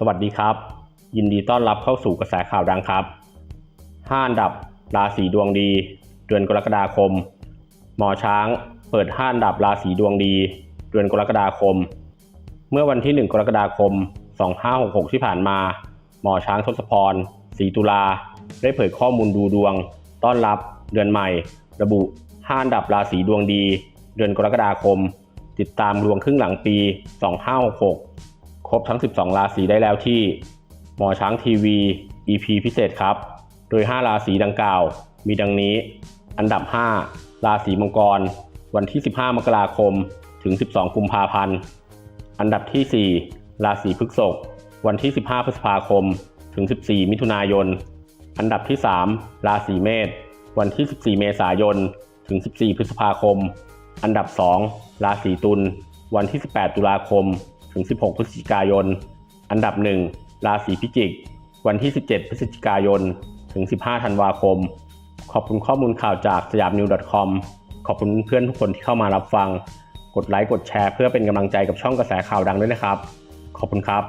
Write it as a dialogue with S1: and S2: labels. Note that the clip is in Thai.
S1: สวัสดีครับ ยินดีต้อนรับเข้าสู่กระแสข่าวดังครับ 5 อันดับราศีดวงดี เดือนกรกฎาคม หมอช้างเปิด 5 อันดับราศีดวงดี เดือนกรกฎาคม เมื่อวันที่ 1 กรกฎาคม 2566 ที่ผ่านมา หมอช้างทศพรศรีตุลา ได้เผยข้อมูลดูดวง ต้อนรับเดือนใหม่ ระบุ 5 อันดับราศีดวงดี เดือนกรกฎาคม ติดตามดวงครึ่งหลังปี 2566 ครบทั้ง 12 ราศีได้แล้วที่หมอช้างทีวี EP พิเศษครับ โดย 5 ราศีดังกล่าว มีดังนี้ อันดับ 5 ราศีมังกร วันที่ 15 มกราคม ถึง 12 กุมภาพันธ์ อันดับที่ 4 ราศีพฤษภวันที่ 15 พฤษภาคม ถึง 14 มิถุนายน อันดับที่ 3 ราศีเมษ วันที่ 14 เมษายน ถึง 14 พฤษภาคม อันดับ 2 ราศีตุล วันที่ 18 ตุลาคม ถึง 16 พฤศจิกายน อันดับ 1 ราศีพิจิก วันที่ 17 พฤศจิกายน ถึง 15 ธันวาคม ขอบคุณข้อมูลข่าวจากสยามนิว .com ขอบคุณเพื่อนทุกคนที่เข้ามารับฟัง กดไลค์ กดแชร์เพื่อเป็นกำลังใจกับช่องกระแสข่าวดังด้วยนะครับ ขอบคุณครับ